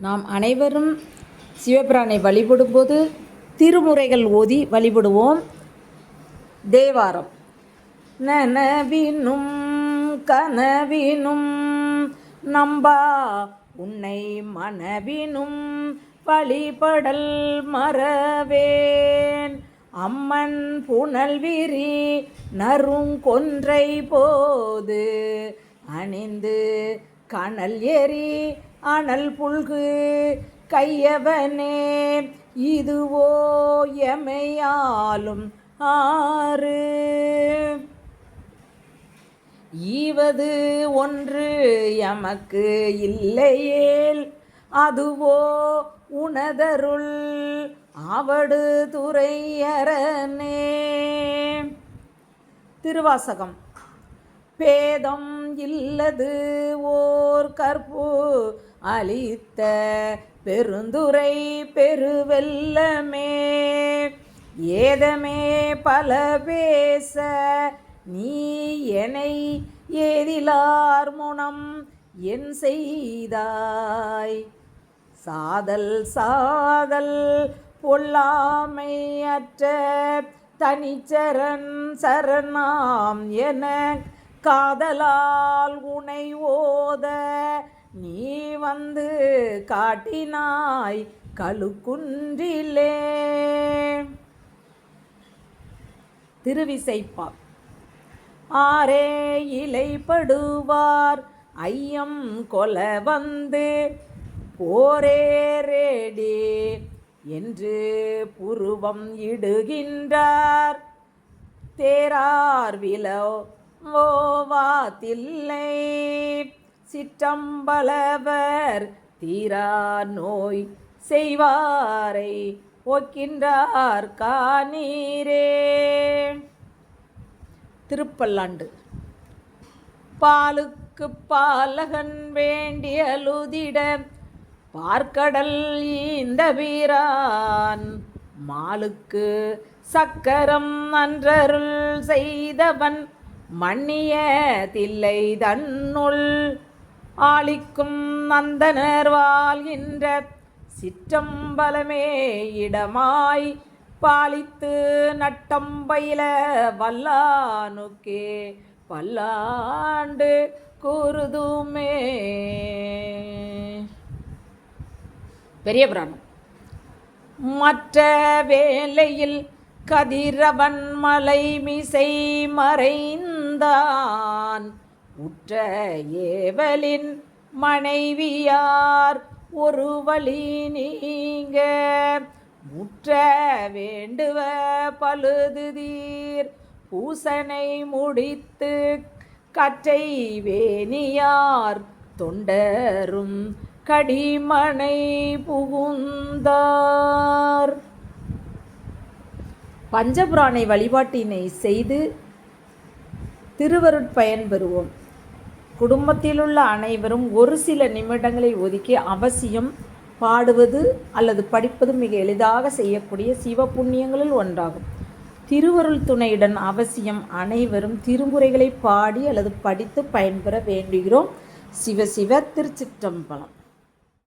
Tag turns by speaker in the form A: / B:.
A: நாம் அனைவரும் சிவபிரானை வழிபடும்போது திருமுறைகள் ஓதி வழிபடுவோம். தேவாரம். நனவினும் கனவினும் நம்பா உன்னை மனவினும் வழிபடல் மறவேன். அம்மன் புனல் விரி நறுங்கொன்றை போது அணிந்து கனல் எரி அனல் புல்கு கையவனே இதுவோ எமையாலும் ஆறு. ஈவது ஒன்று எமக்கு இல்லையேல் அதுவோ உணதருள் அவடு துறையரனே. திருவாசகம். பேதம் இல்லது ஓர் கற்பு அளித்த பெருந்துரை பெருவெல்லமே. ஏதமே பல பேச நீ என்னை ஏதிலார் முனம் என் செய்தாய். சாதல் சாதல் பொல்லாமை அற்ற தனிச்சரன் சரணாம் என காதலால் உனை ஓத நீ வந்து காட்டினாய் கழுக்குன்றிலே. திருவிசைப்பா ஆரே இலைப்படுவார் ஐயம் கொல வந்து போரேரேடி என்று புருவம் இடுகின்றார். தேரார் விலோ ஓவாத்தில்லை சிற்றம்பலவர் தீரா நோய் செய்வாரை ஒக்கின்றார் காணீரே. திருப்பல்லாண்டு. பாலுக்கு பாலகன் வேண்டியலுதிட பார்க்கடல் ஈந்த வீரான் மாலுக்கு சக்கரம் அன்றருள் செய்தவன் மன்னிய தில்லை தன்னுள். ஆளிக்கும் அந்தனர் வாழ்கின்ற சிற்றம்பலமே இடமாய் பாலித்து நட்டம் பயில வல்லானுக்கே பல்லாண்டு கூறுதுமே. பெரிய புராணம். மற்ற வேலையில் கதிரவன் மலை மிசை மறைந்தான் உற்ற ஏவலின் மனைவியார் ஒரு வழி நீங்க. முற்ற வேண்டுவ பழுதுதீர் பூசனை முடித்து கற்றை வேணியார் தொண்டரும் கடிமனை புகுந்தார். பஞ்சபுராணை வழிபாட்டினை செய்து திருவருட்பயன் பெறுவோம் குடும்பத்திலுள்ள அனைவரும் ஒரு சில நிமிடங்களை ஒதுக்கி அவசியம் பாடுவது அல்லது படிப்பது மிக எளிதாக செய்யக்கூடிய சிவ புண்ணியங்களில் ஒன்றாகும். திருவருள் துணையுடன் அவசியம் அனைவரும் திருமுறைகளை பாடி அல்லது படித்து பயன்பெற வேண்டுகிறோம். சிவ சிவ திருச்சிற்றம்பலம்.